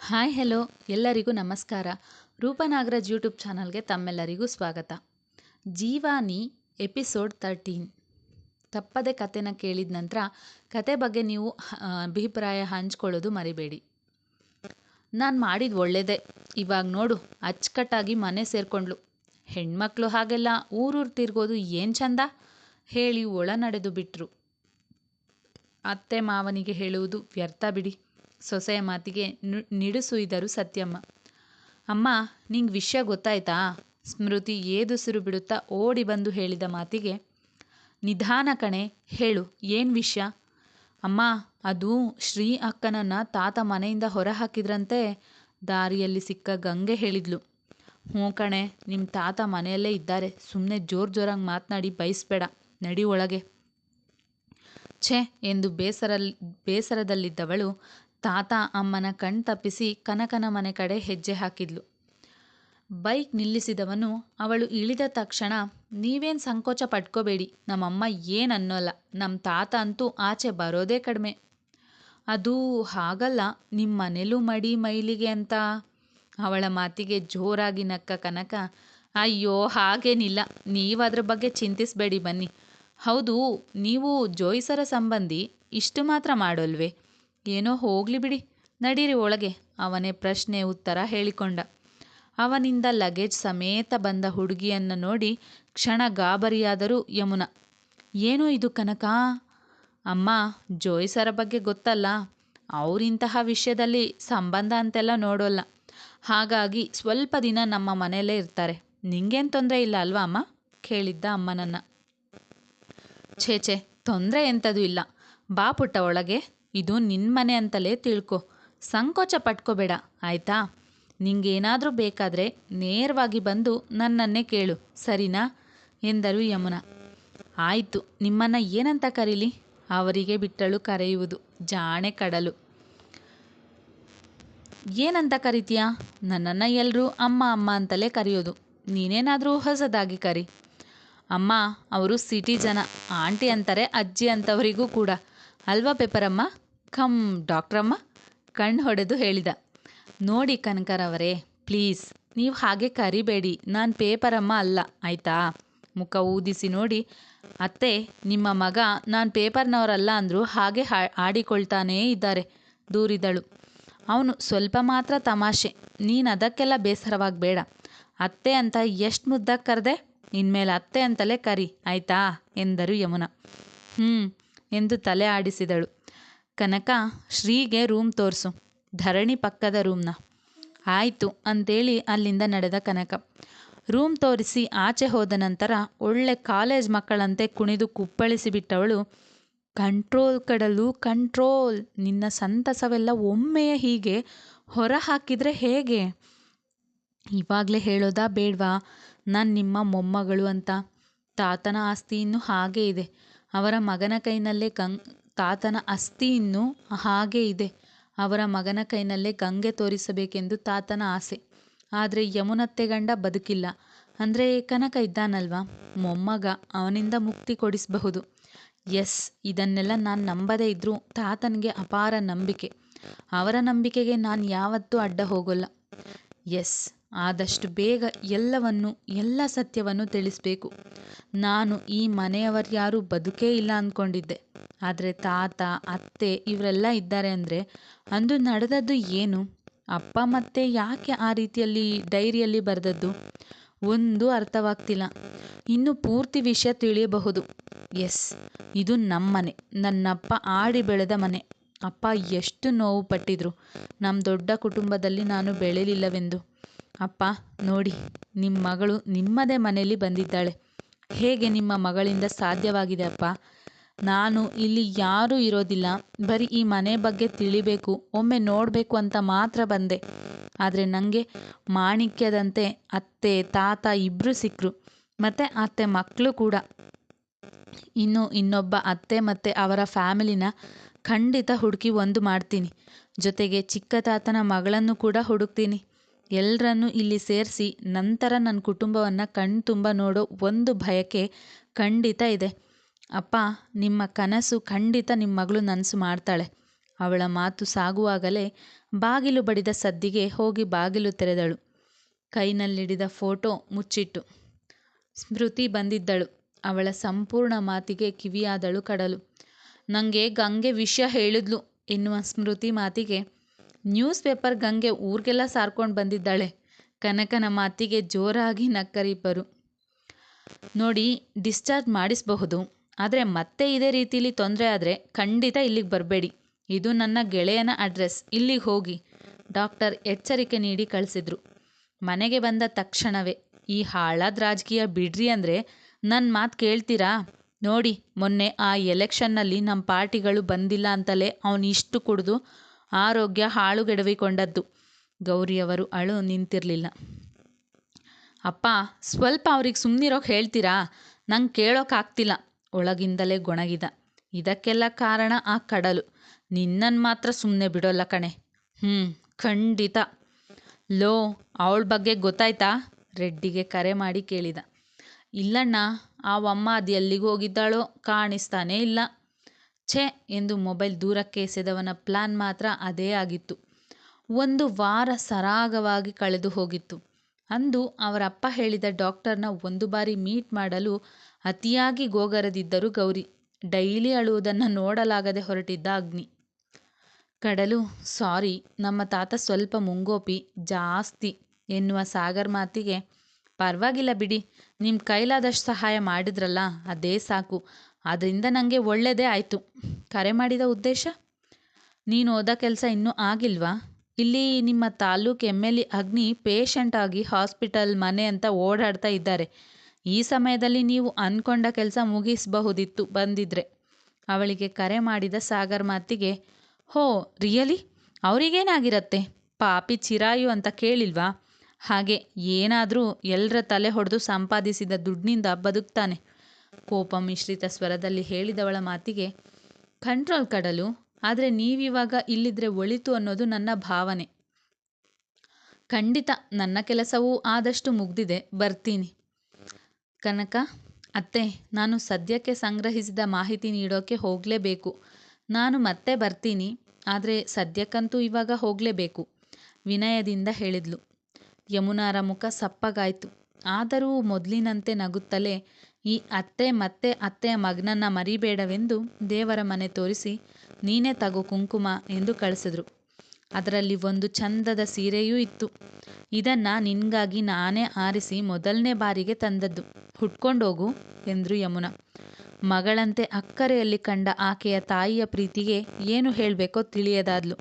Hi, hello. ಎಲ್ಲರಿಗೂ ನಮಸ್ಕಾರ. ರೂಪನಾಗರಾಜ್ YouTube ಚಾನಲ್ಗೆ ತಮ್ಮೆಲ್ಲರಿಗೂ ಸ್ವಾಗತ. ಜೀವಾನಿ ಎಪಿಸೋಡ್ ತರ್ಟೀನ್. ತಪ್ಪದೆ ಕತೆನ ಕೇಳಿದ ನಂತರ ಕತೆ ಬಗ್ಗೆ ನೀವು ಅಭಿಪ್ರಾಯ ಹಂಚ್ಕೊಳ್ಳೋದು ಮರಿಬೇಡಿ. ನಾನು ಮಾಡಿದ ಒಳ್ಳೆಯದೇ ಇವಾಗ ನೋಡು, ಅಚ್ಚುಕಟ್ಟಾಗಿ ಮನೆ ಸೇರ್ಕೊಂಡ್ಳು ಹೆಣ್ಮಕ್ಳು ಹಾಗೆಲ್ಲ ಊರೂರು ತಿರ್ಗೋದು ಏನು ಚಂದ? ಹೇಳಿ ಒಳ ನಡೆದು ಬಿಟ್ರು. ಅತ್ತೆ ಮಾವನಿಗೆ ಹೇಳುವುದು ವ್ಯರ್ಥ ಬಿಡಿ. ಸೊಸೆಯ ಮಾತಿಗೆ ನಿಡುಸುಯ್ದರು ಸತ್ಯಮ್ಮ. ಅಮ್ಮ, ನಿಂಗೆ ವಿಷಯ ಗೊತ್ತಾಯ್ತಾ? ಸ್ಮೃತಿ ಏದುಸಿರು ಬಿಡುತ್ತಾ ಓಡಿ ಬಂದು ಹೇಳಿದ ಮಾತಿಗೆ, ನಿಧಾನ ಕಣೆ, ಹೇಳು, ಏನು ವಿಷಯ? ಅಮ್ಮ, ಅದು ಶ್ರೀ ಅಕ್ಕನನ್ನ ತಾತ ಮನೆಯಿಂದ ಹೊರ ಹಾಕಿದ್ರಂತೆ ದಾರಿಯಲ್ಲಿ ಸಿಕ್ಕ ಗಂಗೆ ಹೇಳಿದ್ಲು. ಹ್ಞೂ ಕಣೆ ನಿಮ್ಮ ತಾತ ಮನೆಯಲ್ಲೇ ಇದ್ದಾರೆ ಸುಮ್ಮನೆ ಜೋರು ಜೋರಾಗಿ ಮಾತನಾಡಿ ಬಯಸ್ಬೇಡ ನಡಿ ಒಳಗೆ. ಛೇ, ಎಂದು ಬೇಸರಲ್ಲಿ ಬೇಸರದಲ್ಲಿದ್ದವಳು ತಾತ ಅಮ್ಮನ ಕಣ್ ತಪ್ಪಿಸಿ ಕನಕನ ಮನೆ ಕಡೆ ಹೆಜ್ಜೆ ಹಾಕಿದ್ಲು. ಬೈಕ್ ನಿಲ್ಲಿಸಿದವನು, ಅವಳು ಇಳಿದ ತಕ್ಷಣ, ನೀವೇನು ಸಂಕೋಚ ಪಟ್ಕೋಬೇಡಿ, ನಮ್ಮಮ್ಮ ಏನು ಅನ್ನೋಲ್ಲ ನಮ್ಮ ತಾತ ಅಂತೂ ಆಚೆ ಬರೋದೇ ಕಡಿಮೆ. ಅದು ಹಾಗಲ್ಲ ನಿಮ್ಮ ಮನೇಲೂ ಮಡಿ ಮೈಲಿಗೆ ಅಂತ. ಅವಳ ಮಾತಿಗೆ ಜೋರಾಗಿ ನಕ್ಕ ಕನಕ, ಅಯ್ಯೋ, ಹಾಗೇನಿಲ್ಲ ನೀವು ಅದ್ರ ಬಗ್ಗೆ ಚಿಂತಿಸಬೇಡಿ ಬನ್ನಿ. ಹೌದು, ನೀವು ಜೋಯಿಸರ ಸಂಬಂಧಿ ಇಷ್ಟು ಮಾತ್ರ ಮಾಡೋಲ್ವೇ? ಏನೋ ಹೋಗ್ಲಿ ಬಿಡಿ. ನಡೀರಿ ಒಳಗೆ, ಅವನೇ ಪ್ರಶ್ನೆ ಉತ್ತರ ಹೇಳಿಕೊಂಡ. ಅವನಿಂದ ಲಗೇಜ್ ಸಮೇತ ಬಂದ ಹುಡುಗಿಯನ್ನು ನೋಡಿ ಕ್ಷಣ ಗಾಬರಿಯಾದರೂ ಯಮುನಾ. ಏನೋ ಇದು ಕನಕ? ಅಮ್ಮ ಜೋಯಿಸರ ಬಗ್ಗೆ ಗೊತ್ತಲ್ಲ. ಅವರಿಂತಹ ವಿಷಯದಲ್ಲಿ ಸಂಬಂಧ ಅಂತೆಲ್ಲ ನೋಡೋಲ್ಲ. ಹಾಗಾಗಿ ಸ್ವಲ್ಪ ದಿನ ನಮ್ಮ ಮನೆಯಲ್ಲೇ ಇರ್ತಾರೆ. ನಿಂಗೇನು ತೊಂದರೆ ಇಲ್ಲ ಅಲ್ವಾ ಅಮ್ಮ? ಕೇಳಿದ್ದ ಅಮ್ಮನನ್ನ. ಛೇ ಛೇ, ತೊಂದರೆ ಎಂಥದೂ ಇಲ್ಲ. ಬಾ ಪುಟ್ಟ ಒಳಗೆ. ಇದು ನಿನ್ನ ಮನೆ ಅಂತಲೇ ತಿಳ್ಕೊ. ಸಂಕೋಚ ಪಟ್ಕೋಬೇಡ, ಆಯ್ತಾ? ನಿಂಗೇನಾದರೂ ಬೇಕಾದರೆ ನೇರವಾಗಿ ಬಂದು ನನ್ನನ್ನೇ ಕೇಳು, ಸರಿನಾ? ಎಂದರು ಯಮುನಾ. ಆಯಿತು, ನಿಮ್ಮನ್ನು ಏನಂತ ಕರೀಲಿ? ಅವರಿಗೆ ಬಿಟ್ಟಳು ಕರೆಯುವುದು, ಜಾಣೆ ಕಡಲು. ಏನಂತ ಕರಿತೀಯಾ? ನನ್ನನ್ನು ಎಲ್ಲರೂ ಅಮ್ಮ ಅಮ್ಮ ಅಂತಲೇ ಕರೆಯೋದು. ನೀನೇನಾದರೂ ಹೊಸದಾಗಿ ಕರಿ. ಅಮ್ಮ, ಅವರು ಸಿಟಿ ಜನ, ಆಂಟಿ ಅಂತಾರೆ, ಅಜ್ಜಿ ಅಂತವರಿಗೂ ಕೂಡ. ಅಲ್ವಾ ಪೇಪರಮ್ಮ? ಕಮ್ ಡಾಕ್ಟ್ರಮ್ಮ. ಕಣ್ಣು ಹೊಡೆದು ಹೇಳಿದ. ನೋಡಿ ಕನಕರವರೇ ಪ್ಲೀಸ್, ನೀವು ಹಾಗೆ ಕರಿಬೇಡಿ. ನಾನು ಪೇಪರಮ್ಮ ಅಲ್ಲ, ಆಯಿತಾ? ಮುಖ ಊದಿಸಿ ನೋಡಿ. ಅತ್ತೆ, ನಿಮ್ಮ ಮಗ ನಾನು ಪೇಪರ್ನವರಲ್ಲ ಅಂದರೂ ಹಾಗೆ ಹಾ- ಆಡಿಕೊಳ್ತಾನೇ ಇದ್ದಾರೆ, ದೂರಿದಳು. ಅವನು ಸ್ವಲ್ಪ ಮಾತ್ರ ತಮಾಷೆ. ನೀನು ಅದಕ್ಕೆಲ್ಲ ಬೇಸರವಾಗಬೇಡ ಅತ್ತೆ ಅಂತ ಎಷ್ಟು ಮುದ್ದಾಗಿ ಕರೆದೆ? ಇನ್ಮೇಲೆ ಅತ್ತೆ ಅಂತಲೇ ಕರಿ, ಆಯಿತಾ? ಎಂದರು ಯಮುನಾ. ಹ್ಞೂ ಎಂದು ತಲೆ ಆಡಿಸಿದಳು. ಕನಕ, ಶ್ರೀಗೆ ರೂಮ್ ತೋರಿಸು. ಧರಣಿ ಪಕ್ಕದ ರೂಮ್ನ ಆಯಿತು, ಅಂತೇಳಿ ಅಲ್ಲಿಂದ ನಡೆದ ಕನಕ. ರೂಮ್ ತೋರಿಸಿ ಆಚೆ ಹೋದ ನಂತರ ಒಳ್ಳೆ ಕಾಲೇಜ್ ಮಕ್ಕಳಂತೆ ಕುಣಿದು ಕುಪ್ಪಳಿಸಿ ಬಿಟ್ಟವಳು ಕಂಟ್ರೋಲ್ ಕಡಲು ಕಂಟ್ರೋಲ್ ನಿನ್ನ ಸಂತಸವೆಲ್ಲ ಒಮ್ಮೆಯೇ ಹೀಗೆ ಹೊರ ಹಾಕಿದರೆ ಹೇಗೆ? ಇವಾಗಲೇ ಹೇಳೋದಾ ಬೇಡವಾ? ನಾನು ನಿಮ್ಮ ಮೊಮ್ಮಗಳು ಅಂತ. ತಾತನ ಆಸ್ತಿ ಇನ್ನೂ ಹಾಗೇ ಇದೆ. ಅವರ ಮಗನ ಕೈನಲ್ಲೇ ಗಂ, ತಾತನ ಅಸ್ಥಿ ಇನ್ನೂ ಹಾಗೆ ಇದೆ. ಅವರ ಮಗನ ಕೈನಲ್ಲೇ ಗಂಗೆ ತೋರಿಸಬೇಕೆಂದು ತಾತನ ಆಸೆ. ಆದರೆ ಯಮುನತ್ತೆ ಗಂಡ ಬದುಕಿಲ್ಲ. ಅಂದರೆ ಕನಕ ಇದ್ದಾನಲ್ವಾ? ಮೊಮ್ಮಗ ಅವನಿಂದ ಮುಕ್ತಿ ಕೊಡಿಸಬಹುದು. ಎಸ್, ಇದನ್ನೆಲ್ಲ ನಾನು ನಂಬದೇ ಇದ್ದರೂ ತಾತನಿಗೆ ಅಪಾರ ನಂಬಿಕೆ. ಅವರ ನಂಬಿಕೆಗೆ ನಾನು ಯಾವತ್ತೂ ಅಡ್ಡ ಹೋಗೋಲ್ಲ. ಎಸ್ ಆದಷ್ಟು ಬೇಗ ಎಲ್ಲವನ್ನು ಎಲ್ಲ ಸತ್ಯವನ್ನು ತಿಳಿಸ್ಬೇಕು. ನಾನು ಈ ಮನೆಯವರ್ಯಾರೂ ಬದುಕೇ ಇಲ್ಲ ಅಂದ್ಕೊಂಡಿದ್ದೆ. ಆದರೆ ತಾತ ಅತ್ತೆ ಇವರೆಲ್ಲ ಇದ್ದಾರೆ ಅಂದರೆ ಅಂದು ನಡೆದದ್ದು ಏನು? ಅಪ್ಪ ಮತ್ತೆ ಯಾಕೆ ಆ ರೀತಿಯಲ್ಲಿ ಡೈರಿಯಲ್ಲಿ ಬರೆದದ್ದು? ಒಂದು ಅರ್ಥವಾಗ್ತಿಲ್ಲ. ಇನ್ನು ಪೂರ್ತಿ ವಿಷಯ ತಿಳಿಯಬಹುದು. ಎಸ್ ಇದು ನಮ್ಮನೆ. ನನ್ನಪ್ಪ ಆಡಿ ಬೆಳೆದ ಮನೆ. ಅಪ್ಪ ಎಷ್ಟು ನೋವು ಪಟ್ಟಿದ್ರು. ನಮ್ಮ ದೊಡ್ಡ ಕುಟುಂಬದಲ್ಲಿ ನಾನು ಬೆಳೆಯಲಿಲ್ಲವೆಂದು ಅಪ್ಪ, ನೋಡಿ ನಿಮ್ಮ ಮಗಳು ನಿಮ್ಮದೇ ಮನೆಯಲ್ಲಿ ಬಂದಿದ್ದಾಳೆ. ಹೇಗೆ ನಿಮ್ಮ ಮಗಳಿಂದ ಸಾಧ್ಯವಾಗಿದೆ ಅಪ್ಪ? ನಾನು ಇಲ್ಲಿ ಯಾರೂ ಇರೋದಿಲ್ಲ. ಬರೀ ಈ ಮನೆ ಬಗ್ಗೆ ತಿಳಿಬೇಕು, ಒಮ್ಮೆ ನೋಡಬೇಕು ಅಂತ ಮಾತ್ರ ಬಂದೆ. ಆದರೆ ನನಗೆ ಮಾಣಿಕ್ಯದಂತೆ ಅತ್ತೆ, ತಾತ ಇಬ್ಬರು ಸಿಕ್ಕರು ಮತ್ತು ಅತ್ತೆ ಮಕ್ಕಳು ಕೂಡ. ಇನ್ನು ಇನ್ನೊಬ್ಬ ಅತ್ತೆ ಮತ್ತು ಅವರ ಫ್ಯಾಮಿಲಿನ ಖಂಡಿತ ಹುಡುಕಿ ಒಂದು ಮಾಡ್ತೀನಿ. ಜೊತೆಗೆ ಚಿಕ್ಕ ತಾತನ ಮಗಳನ್ನು ಕೂಡ ಹುಡುಕ್ತೀನಿ. ಎಲ್ಲರನ್ನೂ ಇಲ್ಲಿ ಸೇರಿಸಿ ನಂತರ ನನ್ನ ಕುಟುಂಬವನ್ನು ಕಣ್ತುಂಬ ನೋಡೋ ಒಂದು ಬಯಕೆ ಖಂಡಿತ ಇದೆ. ಅಪ್ಪ, ನಿಮ್ಮ ಕನಸು ಖಂಡಿತ ನಿಮ್ಮ ಮಗಳು ನನಸು ಮಾಡ್ತಾಳೆ. ಅವಳ ಮಾತು ಸಾಗುವಾಗಲೇ ಬಾಗಿಲು ಬಡಿದ ಸದ್ದಿಗೆ ಹೋಗಿ ಬಾಗಿಲು ತೆರೆದಳು. ಕೈನಲ್ಲಿಡಿದ ಫೋಟೋ ಮುಚ್ಚಿಟ್ಟು. ಸ್ಮೃತಿ ಬಂದಿದ್ದಳು. ಅವಳ ಸಂಪೂರ್ಣ ಮಾತಿಗೆ ಕಿವಿಯಾದಳು ಕಡಲು. ನನಗೆ ಗಂಗೆ ವಿಷಯ ಹೇಳಿದ್ಲು ಎನ್ನುವ ಸ್ಮೃತಿ ಮಾತಿಗೆ ನ್ಯೂಸ್ ಪೇಪರ್ ಗಂಗೆ ಊರಿಗೆಲ್ಲ ಸಾರ್ಕೊಂಡು ಬಂದಿದ್ದಾಳೆ. ಕನಕನ ಮಾತಿಗೆ ಜೋರಾಗಿ ನಕ್ಕರಿಬ್ಬರು ನೋಡಿ ಡಿಸ್ಚಾರ್ಜ್ ಮಾಡಿಸಬಹುದು. ಆದರೆ ಮತ್ತೆ ಇದೇ ರೀತಿಲಿ ತೊಂದರೆ ಆದರೆ ಖಂಡಿತ ಇಲ್ಲಿಗೆ ಬರಬೇಡಿ. ಇದು ನನ್ನ ಗೆಳೆಯನ ಅಡ್ರೆಸ್ ಇಲ್ಲಿಗೆ ಹೋಗಿ. ಡಾಕ್ಟರ್ ಎಚ್ಚರಿಕೆ ನೀಡಿ ಕಳಿಸಿದ್ರು. ಮನೆಗೆ ಬಂದ ತಕ್ಷಣವೇ, ಈ ಹಾಳಾದ ರಾಜಕೀಯ ಬಿಡ್ರಿ ಅಂದರೆ ನನ್ನ ಮಾತು ಕೇಳ್ತೀರಾ? ನೋಡಿ, ಮೊನ್ನೆ ಆ ಎಲೆಕ್ಷನ್ನಲ್ಲಿ ನಮ್ಮ ಪಾರ್ಟಿಗಳು ಬಂದಿಲ್ಲ ಅಂತಲೇ ಅವನು ಇಷ್ಟು ಕುಡಿದು ಆರೋಗ್ಯ ಹಾಳುಗೆಡವಿಕೊಂಡದ್ದು. ಗೌರಿಯವರು ಅಳು ನಿಂತಿರಲಿಲ್ಲ. ಅಪ್ಪ, ಸ್ವಲ್ಪ ಅವ್ರಿಗೆ ಸುಮ್ಮನಿರೋಕೆ ಹೇಳ್ತೀರಾ? ನಂಗೆ ಕೇಳೋಕ್ಕಾಗ್ತಿಲ್ಲ ಒಳಗಿಂದಲೇ ಗೊಣಗಿದ. ಇದಕ್ಕೆಲ್ಲ ಕಾರಣ ಆ ಕಡಲು. ನಿನ್ನನ್ನು ಮಾತ್ರ ಸುಮ್ಮನೆ ಬಿಡೋಲ್ಲ ಕಣೆ. ಹ್ಞೂ ಖಂಡಿತ. ಲೋ, ಅವಳ ಬಗ್ಗೆ ಗೊತ್ತಾಯ್ತಾ? ರೆಡ್ಡಿಗೆ ಕರೆ ಮಾಡಿ ಕೇಳಿದ. ಇಲ್ಲಣ್ಣ ಆವಮ್ಮ ಅದು ಎಲ್ಲಿಗೆ ಹೋಗಿದ್ದಾಳೋ ಕಾಣಿಸ್ತಾನೇ ಇಲ್ಲ. ಛೇ ಎಂದು ಮೊಬೈಲ್ ದೂರಕ್ಕೆ ಎಸೆದವನ ಪ್ಲಾನ್ ಮಾತ್ರ ಅದೇ ಆಗಿತ್ತು. ಒಂದು ವಾರ ಸರಾಗವಾಗಿ ಕಳೆದು ಹೋಗಿತ್ತು. ಅಂದು ಅವರಪ್ಪ ಹೇಳಿದ ಡಾಕ್ಟರ್ನ ಒಂದು ಬಾರಿ ಮೀಟ್ ಮಾಡಲು ಅತಿಯಾಗಿ ಗೋಗರದಿದ್ದರು ಗೌರಿ. ಡೈಲಿ ಅಳುವುದನ್ನು ನೋಡಲಾಗದೆ ಹೊರಟಿದ್ದ ಅಗ್ನಿ. ಕಡಲು, ಸಾರಿ, ನಮ್ಮ ತಾತ ಸ್ವಲ್ಪ ಮುಂಗೋಪಿ, ಜಾಸ್ತಿ ಎನ್ನುವ ಸಾಗರ್ ಮಾತಿಗೆ, ಪರವಾಗಿಲ್ಲ ಬಿಡಿ ನಿಮ್ಮ ಕೈಲಾದಷ್ಟು ಸಹಾಯ ಮಾಡಿದ್ರಲ್ಲ, ಅದೇ ಸಾಕು. ಅದರಿಂದ ನನಗೆ ಒಳ್ಳೆಯದೇ ಆಯಿತು. ಕರೆ ಮಾಡಿದ ಉದ್ದೇಶ? ನೀನು ಹೋದ ಕೆಲಸ ಇನ್ನೂ ಆಗಿಲ್ವಾ? ಇಲ್ಲಿ ನಿಮ್ಮ ತಾಲೂಕು ಎಂ ಎಲ್ ಎ ಅಗ್ನಿ ಪೇಷಂಟಾಗಿ ಹಾಸ್ಪಿಟಲ್ ಮನೆ ಅಂತ ಓಡಾಡ್ತಾ ಇದ್ದಾರೆ. ಈ ಸಮಯದಲ್ಲಿ ನೀವು ಅಂದ್ಕೊಂಡ ಕೆಲಸ ಮುಗಿಸಬಹುದಿತ್ತು ಬಂದಿದ್ರೆ. ಅವಳಿಗೆ ಕರೆ ಮಾಡಿದ ಸಾಗರ್ ಮಾತಿಗೆ, ಹೋ, ರಿಯಲಿ? ಅವರಿಗೇನಾಗಿರತ್ತೆ? ಪಾಪಿ ಚಿರಾಯು ಅಂತ ಕೇಳಿಲ್ವಾ? ಹಾಗೆ ಏನಾದರೂ ಎಲ್ಲರ ತಲೆ ಹೊಡೆದು ಸಂಪಾದಿಸಿದ ದುಡ್ಡಿನಿಂದ ಬದುಕ್ತಾನೆ. ಕೋಪ ಮಿಶ್ರಿತ ಸ್ವರದಲ್ಲಿ ಹೇಳಿದವಳ ಮಾತಿಗೆ, ಕಂಟ್ರೋಲ್ ಕಡಲು, ಆದರೆ ನೀವಿವಾಗ ಇಲ್ಲಿದ್ರೆ ಒಳಿತು ಅನ್ನೋದು ನನ್ನ ಭಾವನೆ. ಖಂಡಿತ ನನ್ನ ಕೆಲಸವೂ ಆದಷ್ಟು ಮುಗ್ದಿದೆ, ಬರ್ತೀನಿ. ಕನಕ, ಅತ್ತೆ, ನಾನು ಸದ್ಯಕ್ಕೆ ಸಂಗ್ರಹಿಸಿದ ಮಾಹಿತಿ ನೀಡೋಕ್ಕೆ ಹೋಗಲೇಬೇಕು. ನಾನು ಮತ್ತೆ ಬರ್ತೀನಿ, ಆದರೆ ಸದ್ಯಕ್ಕಂತೂ ಇವಾಗ ಹೋಗಲೇಬೇಕು, ವಿನಯದಿಂದ ಹೇಳಿದ್ಲು. ಯಮುನಾರ ಮುಖ ಸಪ್ಪಗಾಯ್ತು. ಆದರೂ ಮೊದಲಿನಂತೆ ನಗುತ್ತಲೇ ಈ ಅತ್ತೆ ಮತ್ತೆ ಅತ್ತೆಯ ಮಗನನ್ನ ಮರಿಬೇಡವೆಂದು ದೇವರ ಮನೆ ತೋರಿಸಿ ನೀನೇ ತಗೋ ಕುಂಕುಮ ಎಂದು ಕಳಿಸಿದ್ರು. ಅದರಲ್ಲಿ ಒಂದು ಚಂದದ ಸೀರೆಯೂ ಇತ್ತು. ಇದನ್ನ ನಿನಗಾಗಿ ನಾನೇ ಆರಿಸಿ ಮೊದಲನೇ ಬಾರಿಗೆ ತಂದದ್ದು. ಹುಟ್ಕೊಂಡೋಗು ಎಂದ್ರು ಯಮುನಾ. ಮಗಳಂತೆ ಅಕ್ಕರೆಯಲ್ಲಿ ಕಂಡ ಆಕೆಯ ತಾಯಿಯ ಪ್ರೀತಿಗೆ ಏನು ಹೇಳಬೇಕೋ ತಿಳಿಯದಾದ್ಲು.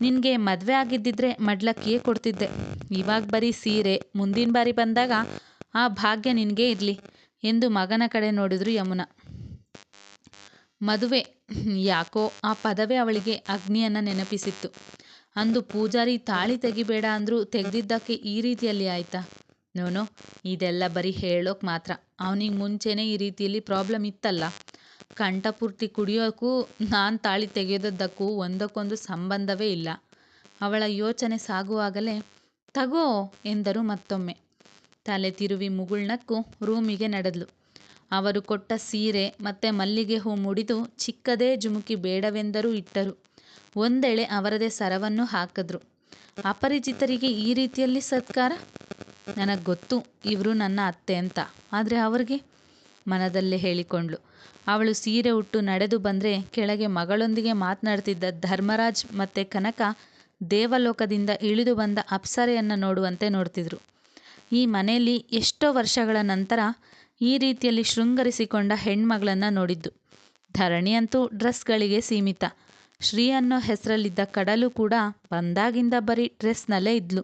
ನಿನಗೆ ಮದುವೆ ಆಗಿದ್ದಿದ್ರೆ ಮಡ್ಲಕ್ಕಿಯೇ ಕೊಡ್ತಿದ್ದೆ. ಇವಾಗ ಬರೀ ಸೀರೆ, ಮುಂದಿನ ಬಾರಿ ಬಂದಾಗ ಆ ಭಾಗ್ಯ ನಿನಗೆ ಇರಲಿ. ಎಂದು ಮಗನ ಕಡೆ ನೋಡಿದ್ರು ಯಮುನಾ. ಮದುವೆ, ಯಾಕೋ ಆ ಪದವೇ ಅವಳಿಗೆ ಅಗ್ನಿಯನ್ನು ನೆನಪಿಸಿತ್ತು. ಅಂದು ಪೂಜಾರಿ ತಾಳಿ ತೆಗಿಬೇಡ ಅಂದರೂ ತೆಗೆದಿದ್ದಕ್ಕೆ ಈ ರೀತಿಯಲ್ಲಿ ಆಯ್ತಾ? ನೋನೋ, ಇದೆಲ್ಲ ಬರೀ ಹೇಳೋಕೆ ಮಾತ್ರ. ಅವನಿಗೆ ಮುಂಚೆನೇ ಈ ರೀತಿಯಲ್ಲಿ ಪ್ರಾಬ್ಲಮ್ ಇತ್ತಲ್ಲ? ಕಂಠಪೂರ್ತಿ ಕುಡಿಯೋಕ್ಕೂ ನಾನು ತಾಳಿ ತೆಗೆಯೋದಕ್ಕೂ ಒಂದಕ್ಕೊಂದು ಸಂಬಂಧವೇ ಇಲ್ಲ. ಅವಳ ಯೋಚನೆ ಸಾಗುವಾಗಲೇ, ತಗೋ ಎಂದರು ಮತ್ತೊಮ್ಮೆ. ತಲೆ ತಿರುವಿ ಮುಗುಳ್ನಕ್ಕು ರೂಮಿಗೆ ನಡೆದ್ಲು. ಅವರು ಕೊಟ್ಟ ಸೀರೆ ಮತ್ತೆ ಮಲ್ಲಿಗೆ ಹೂ ಮುಡಿದು ಚಿಕ್ಕದೇ ಜುಮುಕಿ ಬೇಡವೆಂದರೂ ಇಟ್ಟರು. ಒಂದೆಳೆ ಅವರದೇ ಸರವನ್ನು ಹಾಕಿದ್ರು. ಅಪರಿಚಿತರಿಗೆ ಈ ರೀತಿಯಲ್ಲಿ ಸತ್ಕಾರ? ನನಗೆ ಗೊತ್ತು, ಇವರು ನನ್ನ ಅತ್ತೆ ಅಂತ. ಆದರೆ ಅವ್ರಿಗೆ? ಮನದಲ್ಲೇ ಹೇಳಿಕೊಂಡ್ಳು. ಅವಳು ಸೀರೆ ಉಟ್ಟು ನಡೆದು ಬಂದರೆ ಕೆಳಗೆ ಮಗಳೊಂದಿಗೆ ಮಾತನಾಡ್ತಿದ್ದ ಧರ್ಮರಾಜ್ ಮತ್ತೆ ಕನಕ ದೇವಲೋಕದಿಂದ ಇಳಿದು ಬಂದ ಅಪ್ಸರೆಯನ್ನು ನೋಡುವಂತೆ ನೋಡ್ತಿದ್ರು. ಈ ಮನೆಯಲ್ಲಿ ಎಷ್ಟೋ ವರ್ಷಗಳ ನಂತರ ಈ ರೀತಿಯಲ್ಲಿ ಶೃಂಗರಿಸಿಕೊಂಡ ಹೆಣ್ಮಗಳನ್ನು ನೋಡಿದ್ದು. ಧರಣಿ ಅಂತೂ ಡ್ರೆಸ್ಗಳಿಗೆ ಸೀಮಿತ. ಶ್ರೀ ಅನ್ನೋ ಹೆಸರಲ್ಲಿದ್ದ ಕಡಲು ಕೂಡ ಬಂದಾಗಿಂದ ಬರೀ ಡ್ರೆಸ್ನಲ್ಲೇ ಇದ್ಲು.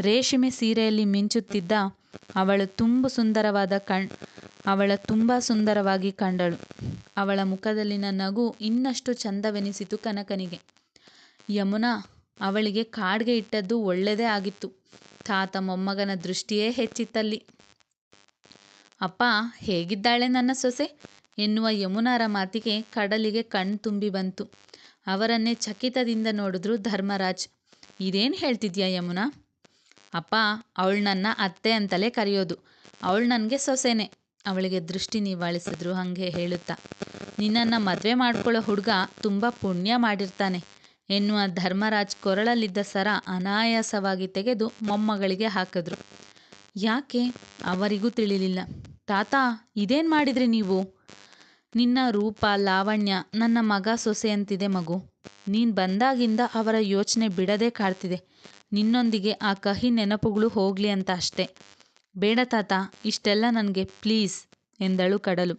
ರೇಷ್ಮೆ ಸೀರೆಯಲ್ಲಿ ಮಿಂಚುತ್ತಿದ್ದ ಅವಳು ತುಂಬ ಸುಂದರವಾದ ಕಣ್, ಅವಳ ತುಂಬ ಸುಂದರವಾಗಿ ಕಂಡಳು. ಅವಳ ಮುಖದಲ್ಲಿನ ನಗು ಇನ್ನಷ್ಟು ಚಂದವೆನಿಸಿತು ಕನಕನಿಗೆ. ಯಮುನಾ, ಅವಳಿಗೆ ಕಾಡ್ಗೆ ಇಟ್ಟದ್ದು ಒಳ್ಳೆಯದೇ ಆಗಿತ್ತು. ತಾತ ಮೊಮ್ಮಗನ ದೃಷ್ಟಿಯೇ ಹೆಚ್ಚಿತ್ತಲ್ಲಿ. ಅಪ್ಪ, ಹೇಗಿದ್ದಾಳೆ ನನ್ನ ಸೊಸೆ? ಎನ್ನುವ ಯಮುನಾರ ಮಾತಿಗೆ ಕಡಲಿಗೆ ಕಣ್ ತುಂಬಿ ಬಂತು. ಅವರನ್ನೇ ಚಕಿತದಿಂದ ನೋಡಿದ್ರು ಧರ್ಮರಾಜ್. ಇದೇನು ಹೇಳ್ತಿದ್ಯಾ ಯಮುನಾ? ಅಪ್ಪ, ಅವಳು ನನ್ನ ಅತ್ತೆ ಅಂತಲೇ ಕರೆಯೋದು. ಅವಳು ನನಗೆ ಸೊಸೆನೆ. ಅವಳಿಗೆ ದೃಷ್ಟಿ ನಿವಾಳಿಸಿದ್ರು ಹಾಗೆ ಹೇಳುತ್ತಾ. ನಿನ್ನನ್ನು ಮದುವೆ ಮಾಡ್ಕೊಳ್ಳೋ ಹುಡುಗ ತುಂಬ ಪುಣ್ಯ ಮಾಡಿರ್ತಾನೆ. ಎನ್ನುವ ಧರ್ಮರಾಜ್ ಕೊರಳಲ್ಲಿದ್ದ ಸರ ಅನಾಯಾಸವಾಗಿ ತೆಗೆದು ಮೊಮ್ಮಗಳಿಗೆ ಹಾಕಿದ್ರು. ಯಾಕೆ? ಅವರಿಗೂ ತಿಳಿಲಿಲ್ಲ. ತಾತ, ಇದೇನು ಮಾಡಿದ್ರಿ ನೀವು? ನಿನ್ನ ರೂಪ, ಲಾವಣ್ಯ, ನನ್ನ ಮಗ ಸೊಸೆಯಂತಿದೆ ಮಗು. ನೀನು ಬಂದಾಗಿಂದ ಅವರ ಯೋಚನೆ ಬಿಡದೆ ಕಾಡ್ತಿದೆ. ನಿನ್ನೊಂದಿಗೆ ಆ ಕಹಿ ನೆನಪುಗಳು ಹೋಗಲಿ ಅಂತ ಅಷ್ಟೇ. ಬೇಡ ತಾತ, ಇಷ್ಟೆಲ್ಲ ನನಗೆ ಪ್ಲೀಸ್ ಎಂದಳು ಕಡಲು.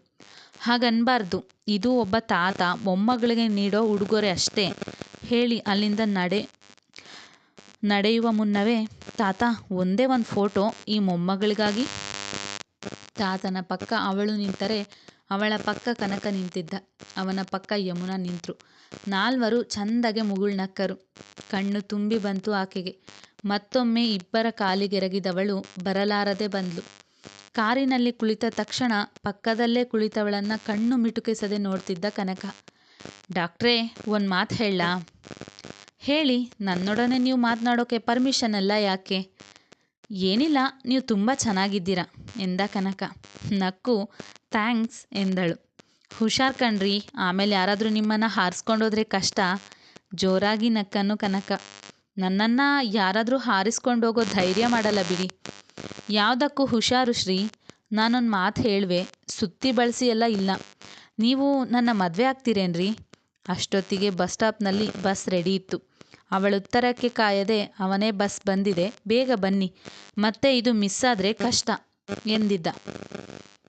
ಹಾಗನ್ಬಾರ್ದು. ಇದು ಒಬ್ಬ ತಾತ, ಮೊಮ್ಮಗಳಿಗೆ ನೀಡೋ ಉಡುಗೊರೆ ಅಷ್ಟೇ. ಹೇಳಿ ಅಲ್ಲಿಂದ ನಡೆ, ನಡೆಯುವ ಮುನ್ನವೇ ತಾತ ಒಂದೇ ಒಂದು ಫೋಟೋ ಈ ಮೊಮ್ಮಗಳಿಗಾಗಿ. ತಾತನ ಪಕ್ಕ ಅವಳು ನಿಂತರೆ ಅವಳ ಪಕ್ಕ ಕನಕ ನಿಂತಿದ್ದ. ಅವನ ಪಕ್ಕ ಯಮುನಾ ನಿಂತರು. ನಾಲ್ವರು ಚಂದಗೆ ಮುಗುಳ್ನಕ್ಕರು ಕಣ್ಣು ತುಂಬಿ ಬಂತು ಆಕೆಗೆ. ಮತ್ತೊಮ್ಮೆ ಇಬ್ಬರ ಕಾಲಿಗೆರಗಿದವಳು ಬರಲಾರದೆ ಬಂದ್ಲು. ಕಾರಿನಲ್ಲಿ ಕುಳಿತ ತಕ್ಷಣ ಪಕ್ಕದಲ್ಲೇ ಕುಳಿತವಳನ್ನ ಕಣ್ಣು ಮಿಟುಕಿಸದೆ ನೋಡ್ತಿದ್ದ ಕನಕ. ಡಾಕ್ಟ್ರೇ, ಒಂದು ಮಾತು ಹೇಳಲಾ ಹೇಳಿ, ನನ್ನೊಡನೆ ನೀವು ಮಾತನಾಡೋಕೆ ಪರ್ಮಿಷನ್ ಅಲ್ಲ ಯಾಕೆ? ಏನಿಲ್ಲ, ನೀವು ತುಂಬ ಚೆನ್ನಾಗಿದ್ದೀರ, ಎಂದ ಕನಕ. ನಕ್ಕು ಥ್ಯಾಂಕ್ಸ್ ಎಂದಳು. ಹುಷಾರ್ ಕಣ್ರಿ, ಆಮೇಲೆ ಯಾರಾದರೂ ನಿಮ್ಮನ್ನು ಹಾರಿಸ್ಕೊಂಡೋದ್ರೆ ಕಷ್ಟ. ಜೋರಾಗಿ ನಕ್ಕನು ಕನಕ. ನನ್ನನ್ನು ಯಾರಾದರೂ ಹಾರಿಸ್ಕೊಂಡೋಗೋ ಧೈರ್ಯ ಮಾಡಲ್ಲ ಬಿಡಿ. ಯಾವುದಕ್ಕೂ ಹುಷಾರು ಶ್ರೀ, ನಾನೊಂದು ಮಾತು ಹೇಳುವೆ, ಸುತ್ತಿ ಬಳಸಿ ಎಲ್ಲ ಇಲ್ಲ. ನೀವು ನನ್ನ ಮದುವೆ ಆಗ್ತೀರೇನ್ರಿ? ಅಷ್ಟೊತ್ತಿಗೆ ಬಸ್ ಸ್ಟಾಪ್ನಲ್ಲಿ ಬಸ್ ರೆಡಿ ಇತ್ತು. ಅವಳುತ್ತರಕ್ಕೆ ಕಾಯದೆ ಅವನೇ ಬಸ್ ಬಂದಿದೆ, ಬೇಗ ಬನ್ನಿ. ಮತ್ತೆ ಇದು ಮಿಸ್ ಆದರೆ ಕಷ್ಟ ಎಂದಿದ್ದ.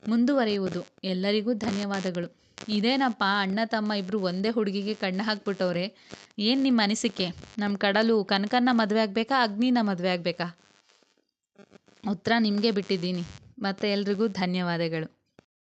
ಮುಂದುವರಿಯುವುದು. ಎಲ್ಲರಿಗೂ ಧನ್ಯವಾದಗಳು. ಇದೇನಪ್ಪ, ಅಣ್ಣ ತಮ್ಮ ಇಬ್ಬರು ಒಂದೇ ಹುಡುಗಿಗೆ ಕಣ್ಣು ಹಾಕ್ಬಿಟ್ಟವ್ರೆ? ಏನು ನಿಮ್ಮ ಅನಿಸಿಕೆ? ನಮ್ಮ ಕಡಲು ಕನಕನ್ನ ಮದುವೆ ಆಗಬೇಕಾ, ಅಗ್ನಿನ ಮದುವೆ ಆಗಬೇಕಾ? ಉತ್ತರ ನಿಮಗೆ ಬಿಟ್ಟಿದ್ದೀನಿ. ಮತ್ತೆ ಎಲ್ರಿಗೂ ಧನ್ಯವಾದಗಳು.